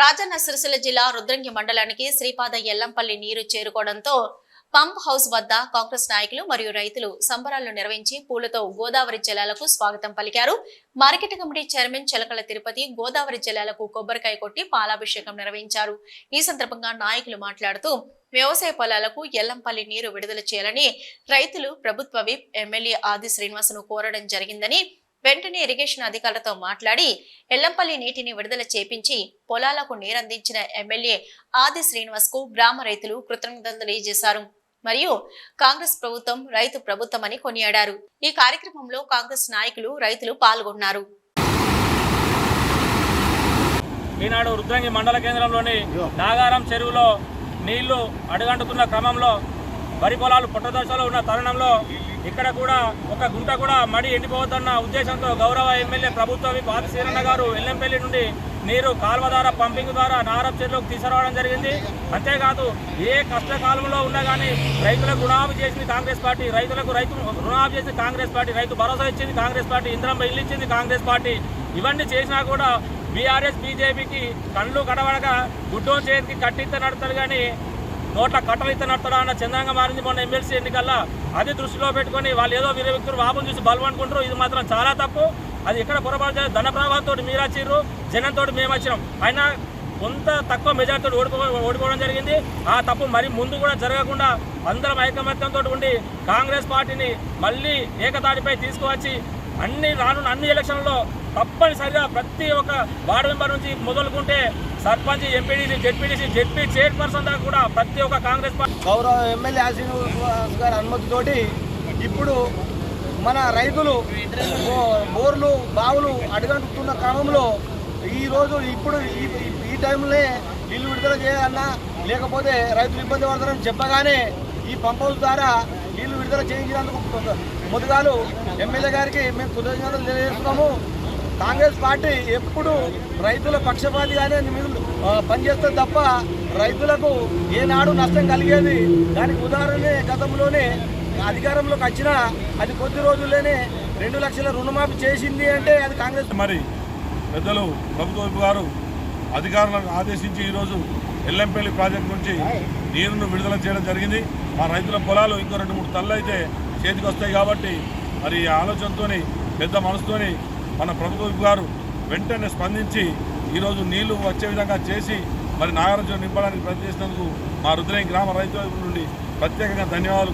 రాజన్న సిరిసిల్ల జిల్లా రుద్రంగి మండలానికి శ్రీపాద ఎల్లంపల్లి నీరు చేరుకోవడంతో పంప్ హౌస్ వద్ద కాంగ్రెస్ నాయకులు మరియు రైతులు సంబరాలు నిర్వహించి పూలతో గోదావరి జలాలకు స్వాగతం పలికారు. Market committee chairman Chilakala Tirupati Godavari జలాలకు కొబ్బరికాయ కొట్టి పాలాభిషేకం నిర్వహించారు. ఈ సందర్భంగా నాయకులు మాట్లాడుతూ వ్యవసాయ పొలాలకు ఎల్లంపల్లి నీరు విడుదల చేయాలని రైతులు ప్రభుత్వ విప్ ఎమ్మెల్యే ఆది శ్రీనివాసును కోరడం జరిగిందని వెంటనే ఇరిగేషన్ అధికారులతో మాట్లాడి ఎల్లంపల్లి నీటిని విడుదల చేపించి పొలాలకు నీరందించిన ఎమ్మెల్యే ఆది శ్రీనివాస్కు గ్రామ రైతులు కృతజ్ఞతలు తెలియజేశారు. మరియు కాంగ్రెస్ ప్రభుత్వం రైతు ప్రభుత్వం అని కొనియాడారు. ఈ కార్యక్రమంలో కాంగ్రెస్ నాయకులు రైతులు పాల్గొన్నారు. ఈనాడు రుద్రంగి మండల కేంద్రంలోని నాగారం చెరువులో నీళ్ళు అడుగంటుతున్న క్రమంలో వరి పొలాలు పుట్టదశలో ఉన్న తరుణంలో ఇక్కడ కూడా ఒక గుంట కూడా మడి ఎండిపోవద్దన్న ఉద్దేశంతో గౌరవ ఎమ్మెల్యే ప్రభుత్వ విప్ ఆది గారు ఎల్లంపల్లి నుండి నీరు కాలువ ద్వారా పంపింగ్ ద్వారా నారప్ చెరువులోకి తీసుకురావడం జరిగింది. అంతేకాదు ఏ కష్టకాలంలో ఉన్నా కానీ రైతులకు రుణాభి చేసింది కాంగ్రెస్ పార్టీ. రైతులకు రైతు రుణాభి చేసింది కాంగ్రెస్ పార్టీ. రైతు భరోసా ఇచ్చింది కాంగ్రెస్ పార్టీ. ఇంద్రం ఇల్లు ఇచ్చింది కాంగ్రెస్ పార్టీ. ఇవన్నీ చేసినా కూడా బీఆర్ఎస్ బీజేపీకి కళ్ళు కడవడగా గుడ్డో చేతికి కట్టింత నడతారు కానీ నోట్ల కట్టలు ఇస్తే అన్న చందంగా మారింది మొన్న ఎమ్మెల్సీ ఎన్నికల్లో. అది దృష్టిలో పెట్టుకొని వాళ్ళు ఏదో వీర వ్యక్తులు వాపం చూసి బలం అనుకుంటారు. ఇది మాత్రం చాలా తప్పు. అది ఎక్కడ పొరపాటు ధన ప్రభావంతో మీరు వచ్చిర్రు జనంతో మేము వచ్చినాం. అయినా కొంత తక్కువ మెజార్టీతో ఓడిపో ఓడిపోవడం జరిగింది. ఆ తప్పు మరి ముందు కూడా జరగకుండా అందరం ఐకమత్యంతో ఉండి కాంగ్రెస్ పార్టీని మళ్ళీ ఏకతాటిపై తీసుకువచ్చి అన్ని రానున్న అన్ని ఎలక్షన్లలో తప్పనిసరిగా ప్రతి ఒక్క వార్డు మెంబర్ నుంచి మొదలుకుంటే sarpanch MPDC ZPDC ZP chairperson దాకా కూడా ప్రతి ఒక్క కాంగ్రెస్ పార్టీ గౌరవ ఎమ్మెల్యే శ్రీనివాస్ గారి అనుమతితోటి ఇప్పుడు మన రైతులు బో- బోర్లు బావులు అడుగంటున్న క్రమంలో ఈరోజు ఇప్పుడు ఈ ఈ టైంలో నీళ్ళు విడుదల చేయాలన్నా లేకపోతే రైతులు ఇబ్బంది పడతారని చెప్పగానే ఈ పంప్ హౌస్ ద్వారా నీళ్ళు విడుదల చేయించినందుకు ముందుగాలు ఎమ్మెల్యే గారికి మేము కృతజ్ఞతలు తెలియజేస్తున్నాము. కాంగ్రెస్ పార్టీ ఎప్పుడు రైతుల పక్షపాతిగానే మీరు పనిచేస్తుంది తప్ప రైతులకు ఏనాడు నష్టం కలిగేది. దానికి ఉదాహరణే గతంలోనే అధికారంలోకి వచ్చినా అది కొద్ది రోజుల్లోనే రెండు లక్షల రుణమాఫీ చేసింది అంటే అది కాంగ్రెస్ మరి పెద్దలు ప్రభుత్వ గారు అధికారులను ఆదేశించి ఈరోజు ఎల్లంపల్లి ప్రాజెక్టు నుంచి నీరును విడుదల చేయడం జరిగింది. మా రైతుల పొలాలు ఇంకో రెండు మూడు తల్లు అయితే చేతికి వస్తాయి కాబట్టి మరి ఈ ఆలోచనతోని పెద్ద మనసుతోని మన ప్రభుత్వ గారు వెంటనే స్పందించి ఈరోజు నీళ్ళు వచ్చే విధంగా చేసి మరి నాగార్జున నింపడానికి ప్రయత్నించినందుకు మా రుద్రేం గ్రామ రైతు వైపు నుండి ప్రత్యేకంగా ధన్యవాదాలు.